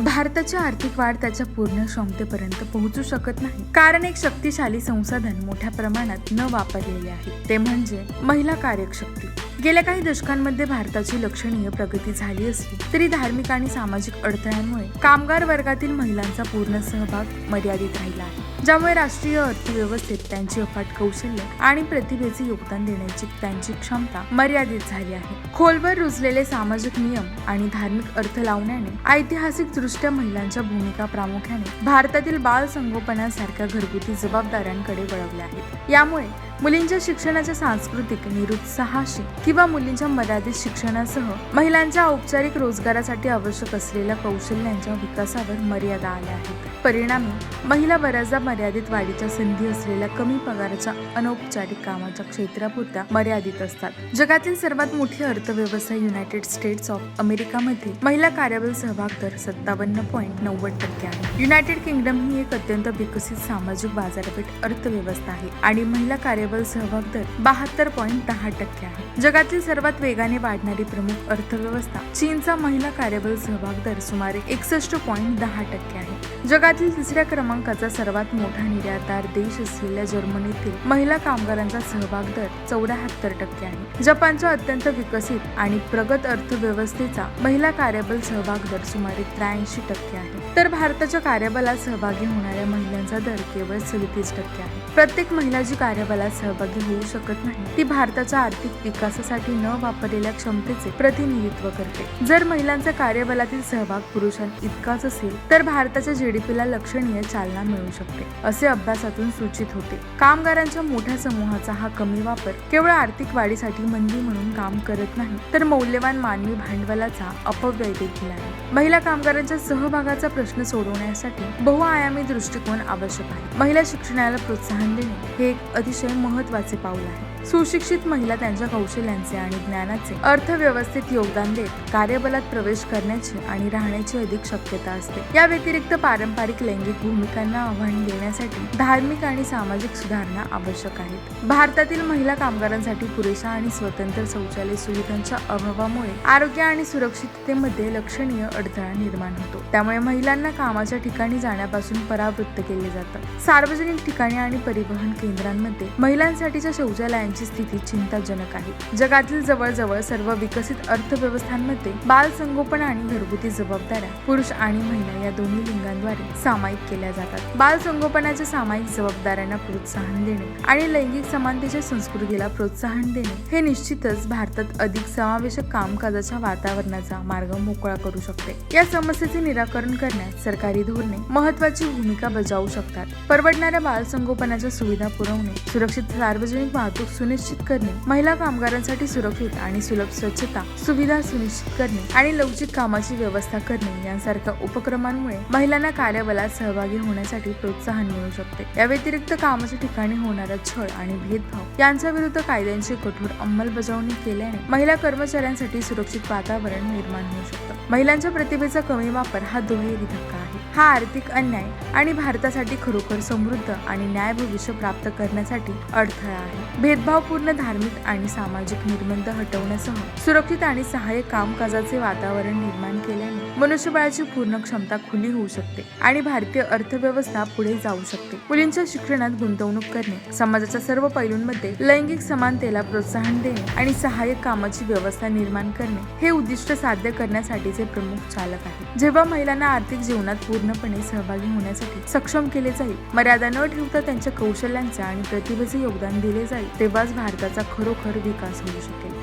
भारताची आर्थिक वाढ त्याच्या पूर्ण क्षमतेपर्यंत पोहोचू शकत नाही. कारण एक शक्तिशाली संसाधन मोठ्या प्रमाणात न वापरलेले आहे. ते म्हणजे महिला कार्यशक्ती. गेल्या काही दशकांमध्ये भारताची लक्षणीय प्रगती झाली असली तरी धार्मिक आणि सामाजिक अडथळ्यांमुळे कामगार वर्गातील महिलांचा पूर्ण सहभाग मर्यादित राहिला आहे ज्यामुळे राष्ट्रीय अर्थव्यवस्थेत त्यांची अफाट कौशल्य आणि प्रतिभेचे योगदान देण्याची त्यांची क्षमता मर्यादित झाली आहे. खोलवर रुजलेले सामाजिक नियम आणि धार्मिक अर्थ लावण्याने ऐतिहासिक दृष्ट्या महिलांच्या भूमिका प्रामुख्याने भारतातील बाल संगोपनासारख्या घरगुती जबाबदाऱ्यांकडे वळवल्या आहेत. यामुळे मुलींच्या शिक्षणाच्या सांस्कृतिक निरुत्साहाशी किंवा मुलींच्या मर्यादित शिक्षणासह महिलांच्या औपचारिक रोजगारासाठी आवश्यक असलेल्या कौशल्यांच्या विकासावर मर्यादा आल्या आहेत. परिणामी महिला बऱ्याचदा मर्यादित वाढीच्या संधी असलेल्या कमी पगाराच्या अनौपचारिक कामाच्या क्षेत्रापुरत्या मर्यादित असतात. जगातील सर्वात मोठी अर्थव्यवस्था युनायटेड स्टेट्स ऑफ अमेरिकामध्ये महिला कार्यबल सहभाग दर सत्तावन्न पॉईंट नव्वद टक्के आहे. युनायटेड किंगडम ही एक अत्यंत विकसित सामाजिक बाजारपेठ अर्थव्यवस्था आहे आणि महिला कार्यबल सहभाग दर बहात्तर पॉईंट दहा टक्के आहे. जगातील सर्वात वेगाने वाढणारी प्रमुख अर्थव्यवस्था चीनचा महिला कार्यबल सहभाग दर सुमारे एकसष्ट पॉईंट दहा टक्के आहे. जगातील तिसऱ्या क्रमांकाचा सर्वात मोठा निर्यातदार देश असलेल्या जर्मनीतील महिला कामगारांचा सहभाग दर चौऱ्याहत्तर टक्के आहे. जपानच्या अत्यंत विकसित आणि प्रगत अर्थव्यवस्थेचा महिला कार्यबल सहभाग दर सुमारे त्र्याऐंशी टक्के आहे. तर भारताच्या कार्यबलात सहभागी होणाऱ्या महिलांचा दर केवळ सदतीस टक्के आहे. प्रत्येक महिला जी कार्यबलात सहभागी होऊ शकत नाही ती भारताच्या आर्थिक विकासासाठी न वापरलेल्या क्षमतेचे प्रतिनिधित्व करते. जर महिलांचा कार्यबलातील सहभाग पुरुषां इतकाच असेल तर भारताच्या जीडीपीला लक्षणीय चालना मिळू शकते असे अभ्यासातून सूचित होते. कामगारांच्या मोठ्या समूहाचा हा कमी वापर केवळ आर्थिक वाढीसाठी मंदी म्हणून काम करत नाही तर मौल्यवान मानवी भांडवलाचा अपव्यय देखील आहे. महिला कामगारांच्या सहभागाचा प्रश्न सोडवण्यासाठी बहुआयामी दृष्टिकोन आवश्यक आहे. महिला शिक्षणाला प्रोत्साहन देणे हे एक अतिशय महत्त्वाचे पाऊल आहे. सुशिक्षित महिला त्यांच्या कौशल्यांचे आणि ज्ञानाचे अर्थव्यवस्थेत योगदान देत कार्यबलात प्रवेश करण्याची आणि राहण्याची अधिक शक्यता असते. या व्यतिरिक्त पारंपरिक लैंगिक भूमिकांना आव्हान देण्यासाठी धार्मिक आणि सामाजिक सुधारणा आवश्यक आहेत. भारतातील महिला कामगारांसाठी पुरेशा आणि स्वतंत्र शौचालय सुविधांच्या अभावामुळे आरोग्य आणि सुरक्षिततेमध्ये लक्षणीय अडथळा निर्माण होतो. त्यामुळे महिलांना कामाच्या ठिकाणी जाण्यापासून परावृत्त केले जातं. सार्वजनिक ठिकाणी आणि परिवहन केंद्रांमध्ये महिलांसाठीच्या शौचालयांची स्थिती चिंताजनक आहे. जगातील जवळजवळ सर्व विकसित अर्थव्यवस्थांमध्ये बाल संगोपन आणि घरगुती जबाबदाऱ्या पुरुष आणि महिला या दोन्ही लिंगांद्वारे सामायिक केल्या जातात. बाल संगोपनाच्या सामायिक जबाबदाऱ्यांना प्रोत्साहन देणे आणि लैंगिक समानतेच्या संस्कृतीला प्रोत्साहन देणे हे निश्चितच भारतात अधिक समावेशक कामकाजाच्या वातावरणाचा मार्ग मोकळा करू शकते. या समस्येचे निराकरण करण्यात सरकारी धोरणे महत्वाची भूमिका बजावू शकतात. परवडणाऱ्या बाल संगोपनाच्या सुविधा पुरवणे सुरक्षित सार्वजनिक वाहतूक सुनिश्चित करणे महिला कामगारांसाठी सुरक्षित आणि सुलभ स्वच्छता सुविधा सुनिश्चित करणे आणि लवचिक कामाची व्यवस्था करणे यांसारख्या उपक्रमांमुळे महिलांना कार्य कार्यबलात सहभागी होण्यासाठी प्रोत्साहन मिळू शकते. या व्यतिरिक्त कामाच्या ठिकाणी होणारा छळ आणि भेदभाव यांच्या विरुद्ध कायद्यांची कठोर अंमलबजावणी केल्याने महिला कर्मचाऱ्यांसाठी सुरक्षित वातावरण निर्माण होऊ शकतं. महिलांच्या प्रतिभेचा कमी वापर हा दुहेरी धक्का आहे. हा आर्थिक अन्याय आणि भारतासाठी खरोखर समृद्ध आणि न्याय भविष्य प्राप्त करण्यासाठी अडथळा आहे. भेदभावपूर्ण धार्मिक आणि सामाजिक निर्बंध हटवण्यासह सुरक्षित आणि सहाय्यक कामकाजाचे वातावरण निर्माण केल्याने मनुष्यबळाची पूर्ण क्षमता खुली होऊ शकते आणि आणि भारतीय अर्थव्यवस्था पुढे जाऊ शकते. मुलींच्या शिक्षणात गुंतवणूक करणे समाजाच्या सर्व पैलूंमध्ये लैंगिक समानतेला प्रोत्साहन देणे आणि सहाय्यक कामाची व्यवस्था निर्माण करणे हे उद्दिष्ट साध्य करण्यासाठीचे प्रमुख चालक आहे जेव्हा महिलांना आर्थिक जीवनात पूर्णपणे सहभागी होण्यासाठी सक्षम केले जाईल मर्यादा न ठेवता त्यांच्या कौशल्यांचे आणि प्रतिभेचे योगदान दिले जाईल तेव्हाच भारताचा खरोखर विकास होऊ शकेल.